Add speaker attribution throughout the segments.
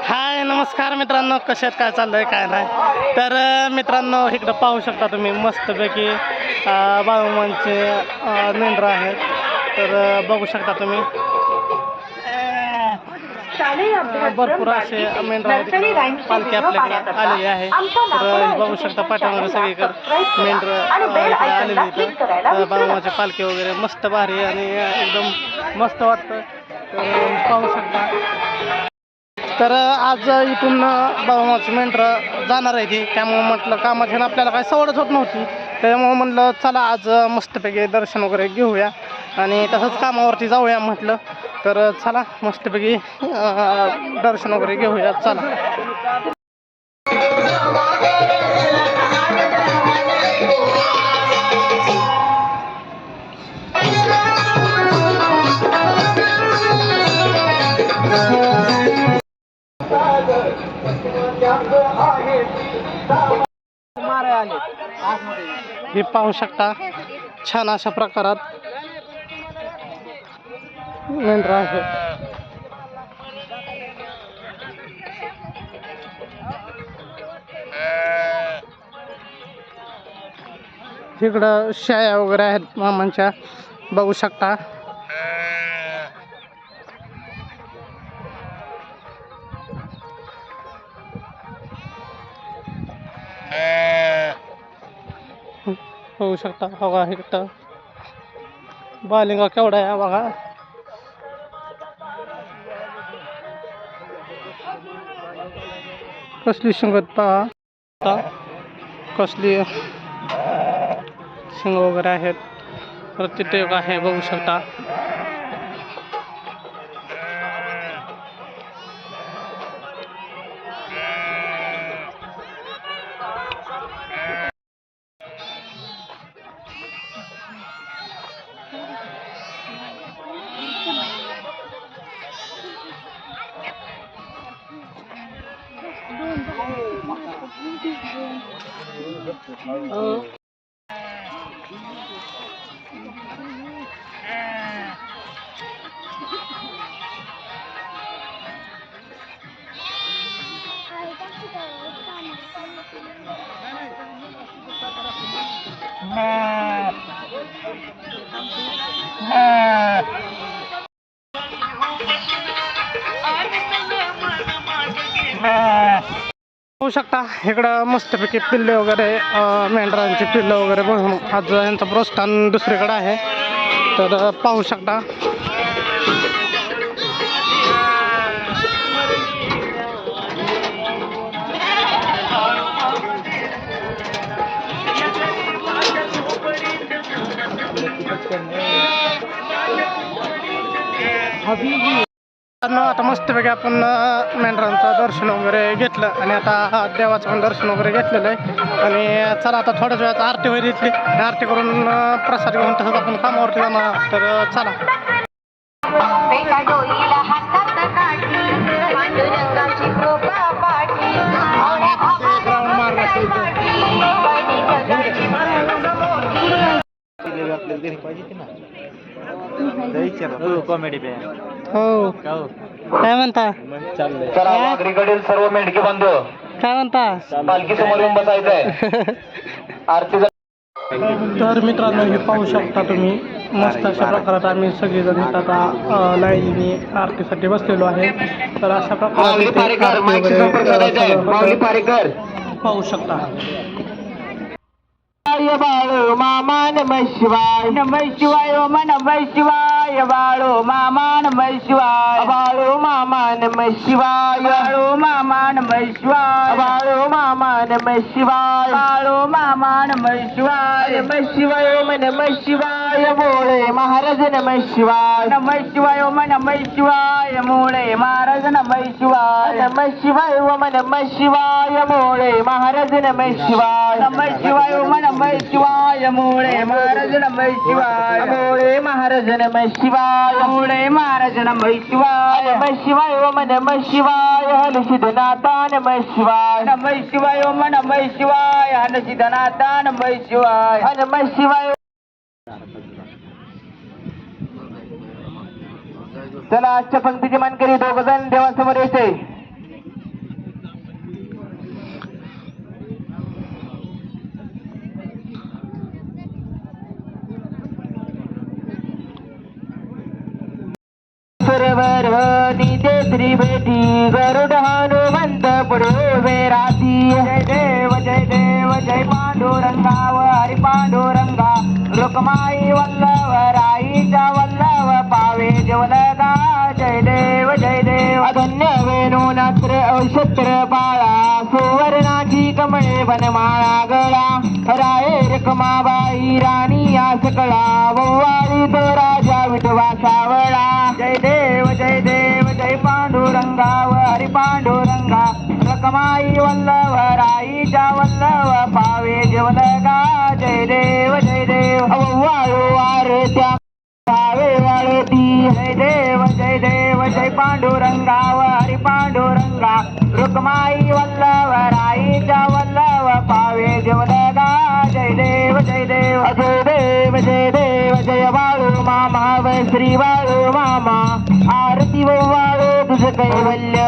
Speaker 1: हाय नमस्कार मित्रांनो. कशात काय चाललंय? काय नाही. तर मित्रांनो इकडं पाहू शकता तुम्ही मस्तपैकी अं, बाळूमांचे मेंढरं आहेत. तर बघू शकता तुम्ही. भरपूर असे मेंढरं आहेत पालखी आपल्याकडे आलेली आहे. तर बघू शकता पाठ्यामध्ये सगळीकडे मेंढरं इकडे आलेली इथं बाळूमाची पालखी वगैरे मस्त भारी आणि एकदम मस्त वाटतं. तर पाहू शकता. तर आज इथून बाबामाची मेंढरं जाणार आहे ती. त्यामुळं म्हटलं कामाची आपल्याला काही सवडच होत नव्हती. त्यामुळं म्हटलं चला आज मस्तपैकी दर्शन वगैरे घेऊया. आणि तसंच कामावरती जाऊया म्हटलं. तर चला मस्तपैकी दर्शन वगैरे घेऊया. चला. हे पाहू शकता. छान अशा प्रकारात मेंढरा आहे. तिकडं शाया वगैरे आहेत मामांच्या. बघू शकता. बघू शकता. हो बघा इकडं बालिंगा केवढा आहे बघा. कसली शिंगत पहा. कसली शिंग वगैरे आहेत. प्रत्येक आहे बघू शकता. Oh. Nah. बघू शकता इकडं मस्तपैकी पिल्ले वगैरे मेंढरांचे मेंढरांची पिल्लं वगैरे बघून आज यांचं प्रस्थान दुसरीकडे आहे. तर पाहू शकता. मित्रांनो, आता मस्तपैकी आपण मेंढरांचं दर्शन वगैरे घेतलं. आणि आता देवाचं पण दर्शन वगैरे घेतलेलं आहे. आणि चला आता थोड्याच वेळात आरती वगैरे घेतली आरती करून प्रसाद घेऊन तसंच आपण कामावरती जाणार तर चला.
Speaker 2: कॉमेडी
Speaker 1: हो काय म्हणता
Speaker 3: चला वाघरीकडील सर्व मेंढके बांधव
Speaker 1: काय म्हणता
Speaker 3: पालखी समोर येऊन बसायचंय आरती
Speaker 1: तर मित्रांनो हे पाहू शकता तुम्ही मस्त अशा प्रकारात आम्ही सगळेजण आता अं, लाईनीने आरतीसाठी बसलेलो आहे तर अशा प्रकारे पाहू शकता
Speaker 3: बाळू मामा नम शिवाय
Speaker 4: नम शिवाय ओम नम शिवाय बाळो मामा नम शिवाय
Speaker 3: बाळू मामा नम शिवाय
Speaker 4: बाळो मामा नम शिवाय
Speaker 3: बाळू मामा नम शिवाय
Speaker 4: बाळो मामा नम शिवाय
Speaker 3: नम शिवाय ओम नम शिवाय भोळे महाराज नम शिवाय
Speaker 4: नम शिवाय ओम नम शिवाय मोळे महाराज नम शिवाय
Speaker 3: नम शिवाय ओम नम शिवाय भोळे महाराज नम शिवाय
Speaker 4: नम मोळे महाराज नम शिवाय.
Speaker 3: भोळे महाराज नम शिवाय.
Speaker 4: मोळे महाराज नम शिवाय.
Speaker 3: नम शिवाय ओम नम शिवाय. हल सिद्धनाथा नम शिवाय.
Speaker 4: नम शिवाय ओम नम शिवाय. हन सिद्धनाथा नम शिवाय.
Speaker 3: नम शिवाय. चला आजच्या पंक्तीचे मानकरी दोघ जण देवासमोर यायचे भेटी गरुड हनुमंत पुढे उभे राहती जय देव जय देव जय पांडुरंगाव हरी पांडुरंगा. रुक्माई वल्लभ राईच्या वल्लभ पावे जेवलगा. जय देव जय देव. धन्य वेणू नत्र औषत्र बाळा सुवर्णाची कमळे बनमाळा गळा. राये रकमाबाई राणी या सकळा. वव्वाळी तो राजा विठवा सावळा पांडुरंगा रकमाई वल्लभ राईच्या वल्लभ पावे जेवलगा जय देव जय देव। वव्वाळू आरत्या भावे वाळती जय देव जय देव जय पांडुरंगाव हरी पांडुरंगा रुक्माई वल्लभ राईच्या वल्लभ पावे जेवलगा जय देव जय देव। जय देव जय देव जय बाळू मामा व श्री बाळू मामा। आरती वाळू तुझ कैवल्य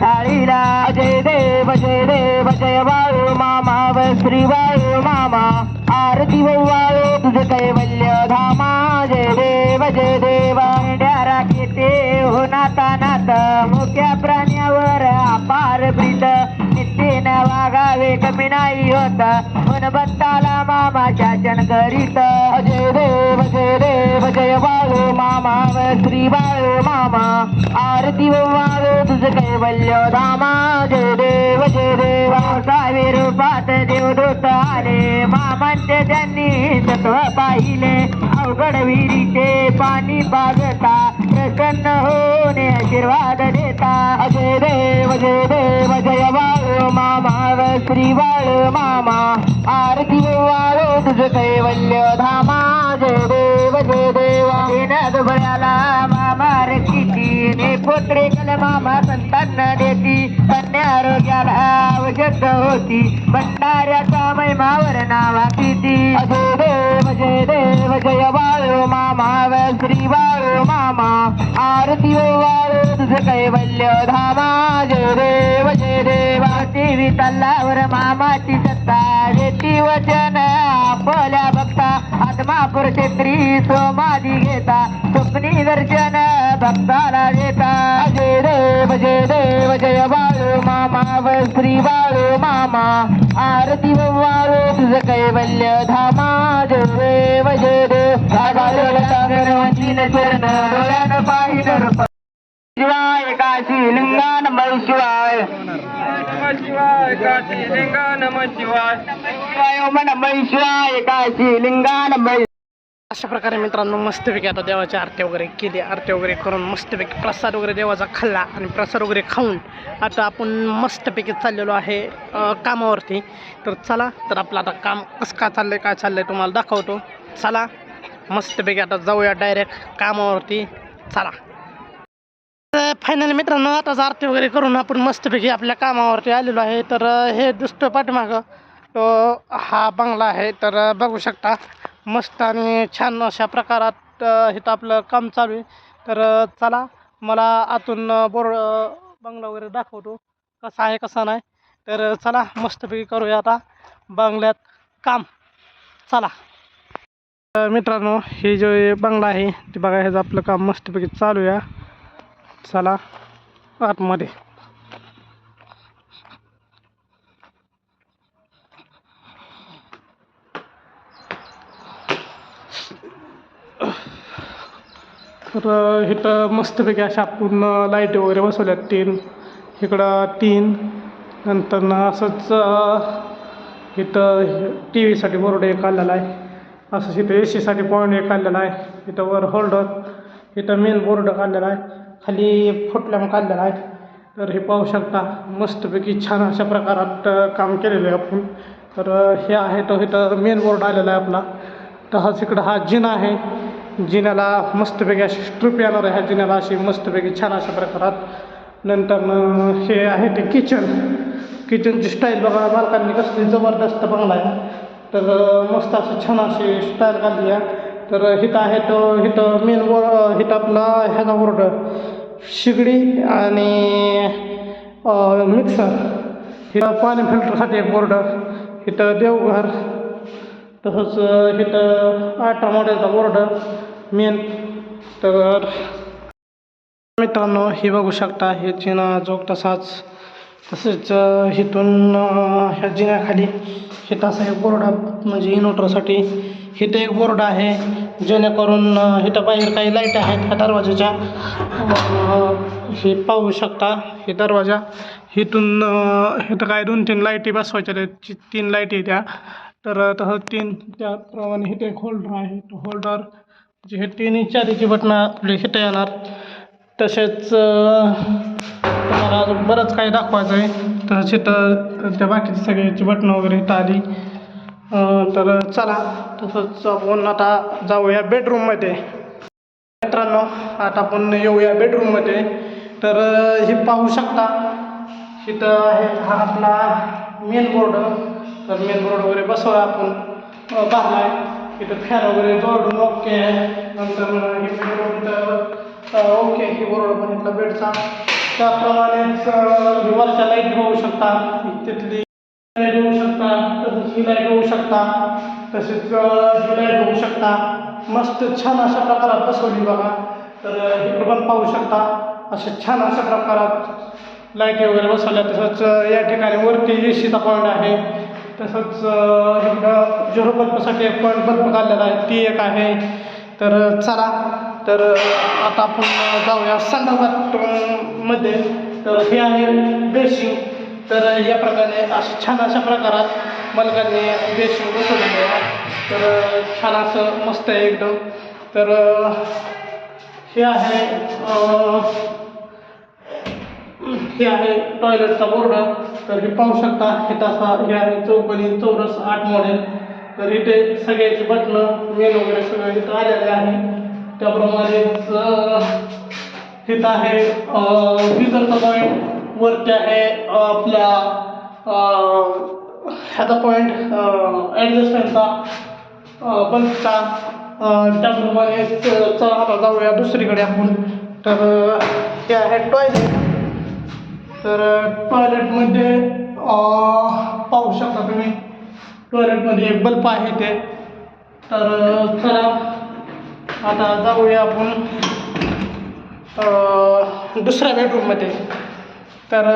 Speaker 3: थाळीला जय देव जय देव जय वाळू मामा व श्री वाळू मामा. आरती वाळू तुझ कैवल्य धामा. जय देव जय देव ड्यारा राखीते हो नाता नात मुख्या प्राण्यावर अपार प्रीत. नित्तेन वागावे कमी नाही होत. मन बत्ताला मामा शासन करीत जय देव जय देव जय बाळू मामा श्री बाळू मामा. आरती वाळो तुझ कैवल्य धामा. जय देव जय देव सावे रूपात देवदूत आले. मामांचे त्यांनी तत्व पाहिले. अवघड विहिरीचे पाणी पागता प्रसन्न होणे आशीर्वाद देता. अजय देव जय देव जय बाळ मामा व श्री बाळ मामा. आरती वाळो तुझ कैवल्य धामा. जय देव जय देवा. येण्यात भयाला मामा रक्षिती. ने पोत्रे कल मामा संतांना देती. कन्या आरोग्याला आवश्यक होती. पण भारतीयो वाळू तुझ कैवल्य धामा जय देव जय देवा. देवी तल्लावर मामाची सत्ता येती वचन आपल्या भक्ता. आत्मापुर क्षेत्री सोमादी घेता. स्वप्नी दर्शन भक्ताला देता. देव जय देव जय बाळू मामा व श्री बाळू मामा. आरती वाळू तुझ कैवल्य धामा. जय देव जय देव. शिवाय काशी लिंगा नम शिवाय शिवाय काशी लिंगा नम शिवाय. शिवाय नम शिवाय काशी लिंगा नम
Speaker 1: अशा प्रकारे मित्रांनो मस्तपैकी आता देवाची आरती वगैरे केली. आरती वगैरे करून मस्तपैकी प्रसाद वगैरे देवाचा खाल्ला आणि प्रसाद वगैरे खाऊन आता आपण मस्तपैकी चाललेलो आहे कामावरती. तर चला तर आपलं आता काम कसं काय चाललं आहे काय चाललं आहे तुम्हाला दाखवतो. चला मस्तपैकी आता जाऊया डायरेक्ट कामावरती. चला. फायनली मित्रांनो आताच आरती वगैरे करून आपण मस्तपैकी आपल्या कामावरती आलेलो आहे. तर हे दुसरं पाठीमागं तो हा बंगला आहे. तर बघू शकता. मस्त आणि छान अशा प्रकारात इथं आपलं काम चालू आहे. तर चला मला आतून बोर बंगला वगैरे दाखवतो. कसा आहे कसा नाही. तर चला मस्तपैकी करूया आता बंगल्यात काम. चला. तर मित्रांनो हे जो बंगला आहे ते बघा ह्याचं आपलं काम मस्तपैकी चालू चला आतमध्ये. तर इथं मस्तपैकी अशा पूर्ण लाइट वगैरे बसवल्यात तीन. इकडं तीन. नंतर असंच इथं टी व्हीसाठी बोर्ड एक काढलेला आहे. असंच इथं ए सीसाठी पॉईंट एक काढलेला आहे. इथं वर होल्डर इथं मेन बोर्ड काढलेला आहे. खाली फुटल्याम काढलेला आहे. तर हे पाहू शकता मस्तपैकी छान अशा प्रकारात काम केलेलं आहे आपण. तर हे आहे तो इथं मेन बोर्ड आलेला आहे आपला. तर हाच इकडं हा जिना आहे. जिन्याला मस्तपैकी अशी स्ट्रूप येणार आहे. ह्या जिन्याला अशी मस्तपैकी छान अशा प्रकारात. नंतर हे आहे ते किचन. किचनची स्टाईल बघा मालकांनी कसली जबरदस्त बंगला आहे. तर मस्त असं छान अशी स्टाईल घातली आहे. तर हिथं आहे तो हिथं मेन बोर्ड हिथं आपला ह्याचा बोर्ड शिगडी आणि मिक्सर हिथं पाणी फिल्टरसाठी एक बोर्ड इथं देवघर. तसंच इथं अठरा मॉडेलचा बोर्ड मेन. तर मित्रांनो हे बघू शकता हे जिना जोग तसाच. तसेच इथून ह्या जिन्याखाली हे तसा एक बोर्ड म्हणजे इन्व्हर्टरसाठी इथं एक बोर्ड आहे जेणेकरून इथं बाहेर काही लाइट आहेत ह्या दरवाजाच्या हे पाहू शकता हे दरवाजा. इथून इथं काय दोन तीन लाईटी बसवायच्या आहेत तीन लाईटी त्या. तर तसं तीन त्याप्रमाणे इथे एक होल्डर आहे. होल्डर जे हे तिन्ही चारीची बटणं आपली इथं येणार. तसेच तुम्हाला अजून बरंच काही दाखवायचं आहे. तसंच इथं त्या बाकीची सगळ्याची बटणं वगैरे इथं आली. तर चला तसंच आपण आता जाऊया बेडरूममध्ये मित्रांनो आता आपण येऊया बेडरूममध्ये तर हे पाहू शकता इथं आहे हा आपला मेन बोर्ड तर मेन बोर्ड वगैरे बसवा आपण. अ, बांधलाय. इथं फॅन वगैरे जोडून ओके आहे. नंतर ओके ही बोर्ड बघितला बेडचा. त्याप्रमाणेच वरच्या लाइट बघू शकता. तिथली लाइट बघू शकता. तसेच ही लाइट बघू शकता. तसेच ही लाइट बघू शकता. मस्त छान अशा प्रकारात बसवली बघा. तर अ, इकडं पण पाहू शकता. असे छान अशा प्रकारात लाईटी वगैरे बसवल्या. तसंच या ठिकाणी वरती ए सीचा पॉईंट आहे. तसंच इकडं झिरो बल्बसाठी एक पॉईंट बल्ब काढलेला आहे. ती एक आहे. तर चला. तर आता आपण जाऊया संदर्भात मध्ये तर हे आहे बेसिंग. तर या प्रकारे असं छान अशा प्रकारात मलकांनी बेसिंग बसवलेलं आहे. तर छान असं मस्त आहे एकदम. तर हे आहे हे आहे टॉयलेटचा बोर्ड तर हे पाहू शकता हे तसा हे आहे चौकणी चौरस आठ मॉडेल तर इथे सगळ्याची बटणं मेन वगैरे सगळं इथं आलेले आहे. त्याप्रमाणेच इथं आहे गिझरचा पॉईंट वरती आहे आपल्या ह्याचा पॉईंट ॲडजस्टमेंटचा बल्बचा. त्याप्रमाणे चला आता जाऊया दुसरीकडे आपण. तर हे आहे टॉयलेट तर टॉयलेटमध्ये पाहू शकता तुम्ही. टॉयलेटमध्ये एक बल्ब आहे ते. तर चला आता जाऊया आपण दुसऱ्या बेडरूममध्ये तर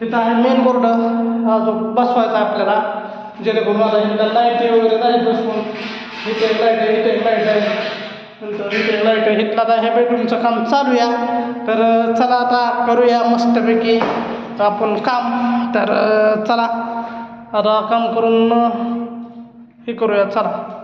Speaker 1: तिथं आहे मेन बोर्ड हा जो बसवायचा आहे आपल्याला. जेणेकरून आता इथं लाइट वगैरे झाली बसवून इथे एक लाइट आहे इथे एक लाइट आहे. नंतर इथे एक लाइट आहे. इथला आता ह्या बेडरूमचं काम चालू तर चला आता करूया मस्तपैकी आपण काम. तर चला. आता काम करून हे करूया. चला.